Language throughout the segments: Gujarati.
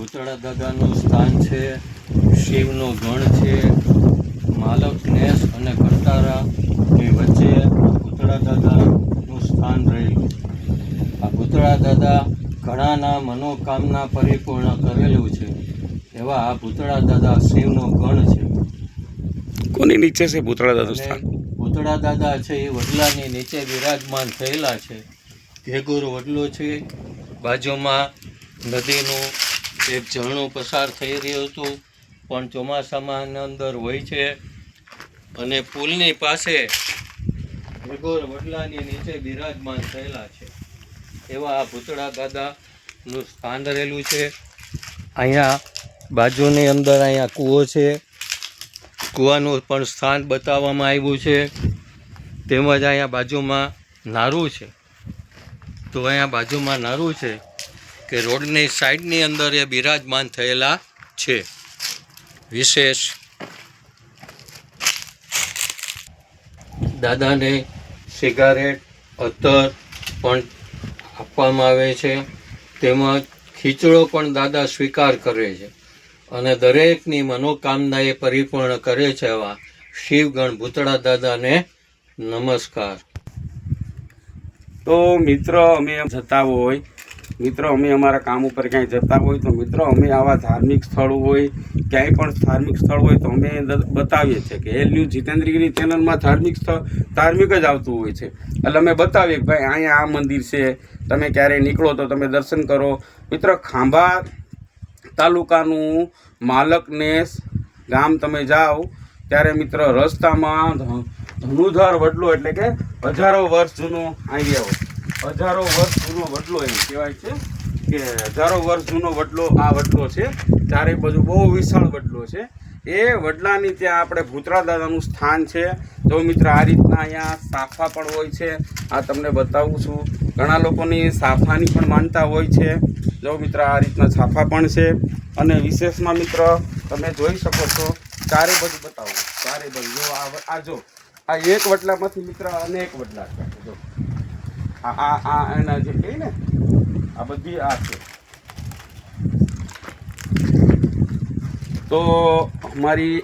ભૂતળા દાદાનું સ્થાન છે શિવનો ગણ છે માલક નેસ અને કંટારાની વચ્ચે ભૂતળા દાદાનું સ્થાન રહેલું. આ ભૂતળા દાદા ઘણાના મનોકામના પરિપૂર્ણ કરેલું છે. એવા આ ભૂતળા દાદા શિવનો ગણ છે. કોની નીચે છે ભૂતળા દાદા સ્થાન? ભૂતળા દાદા છે એ વડલાની નીચે વિરાજમાન થયેલા છે. ઘેગુર વડલો છે. બાજુમાં નદીનું એક ઝરણું પસાર થઈ રહ્યું હતું, પણ ચોમાસામાં અંદર હોય છે અને પુલની પાસે ભેગોર વડલાની નીચે બિરાજમાન થયેલા છે. એવા આ ભૂતળા દાદાનું સ્થાન રહેલું છે. અહીંયા બાજુની અંદર અહીંયા કૂવો છે. કૂવાનું પણ સ્થાન બતાવવામાં આવ્યું છે. તેમજ અહીંયા બાજુમાં નારું છે. તો અહીંયા બાજુમાં નારું છે. કે રોડની સાઈડની અંદર એ બિરાજમાન થયેલા છે. વિશેષ દાદાને સિગારેટ અત્તર પણ આપવામાં આવે છે. તેમજ ખીચડો પણ દાદા સ્વીકાર કરે છે. અને દરેકની મનોકામના એ પરિપૂર્ણ કરે છે એવા શિવગણ ભૂતળા દાદાને નમસ્કાર. તો મિત્ર, અમે જતા હોય મિત્રો, અમે અમારા કામ ઉપર ક્યાંય જતા હોય તો મિત્રો, અમે આવા ધાર્મિક સ્થળ હોય, ક્યાંય પણ ધાર્મિક સ્થળ હોય તો અમે બતાવીએ છીએ કે એ ન્યૂઝ જીતેન્દ્રગીરી ચેનલમાં ધાર્મિક સ્થળ, ધાર્મિક જ આવતું હોય છે. એટલે અમે બતાવીએ કે ભાઈ, અહીંયા આ મંદિર છે, તમે ક્યારેય નીકળો તો તમે દર્શન કરો. મિત્રો, ખાંભા તાલુકાનું માલકનેસ ગામ તમે જાઓ, ત્યારે મિત્ર, રસ્તામાં ધનુધર વડલો એટલે કે હજારો વર્ષ જૂનો આવી હોય હજારો વર્ષ જૂનો વડલો એમ કહેવાય છે કે હજારો વર્ષ જૂનો વડલો આ વડલો છે. ચારે બાજુ બહુ વિશાળ વડલો છે. એ વડલાની ત્યાં આપણે ભૂતરા દાદાનું સ્થાન છે. જો મિત્ર આ રીતના અહીંયા સાફા પણ હોય છે. આ તમને બતાવું છું. ઘણા લોકોની સાફાની પણ માનતા હોય છે. જો મિત્ર આ રીતના સાફા પણ છે. અને વિશેષમાં મિત્ર તમે જોઈ શકો છો, ચારે બાજુ બતાવો. ચારે બાજુ જો આ જો, આ એક વડલામાંથી મિત્ર અનેક વડલા છે. જો આ આ એના જે કહે ને, આ બધી આ છે. તો મારી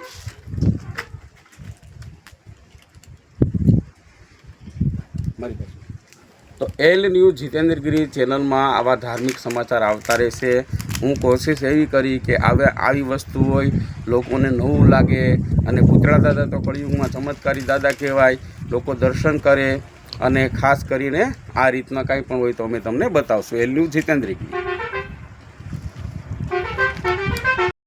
તો એલ ન્યૂઝ જીતેન્દ્રગીરી ચેનલમાં આવા ધાર્મિક સમાચાર આવતા રહેશે. હું કોશિશ એવી કરી કે આવે આવી વસ્તુ હોય, લોકોને નવું લાગે. અને કુતરા દાદા તો કળિયુગમાં ચમત્કારી દાદા કહેવાય. લોકો દર્શન કરે. અને ખાસ કરીને આ રીતના કાંઈ પણ હોય તો અમે તમને બતાવશું. એલ્યુ ન્યૂઝ જીતેન્દ્રગીરી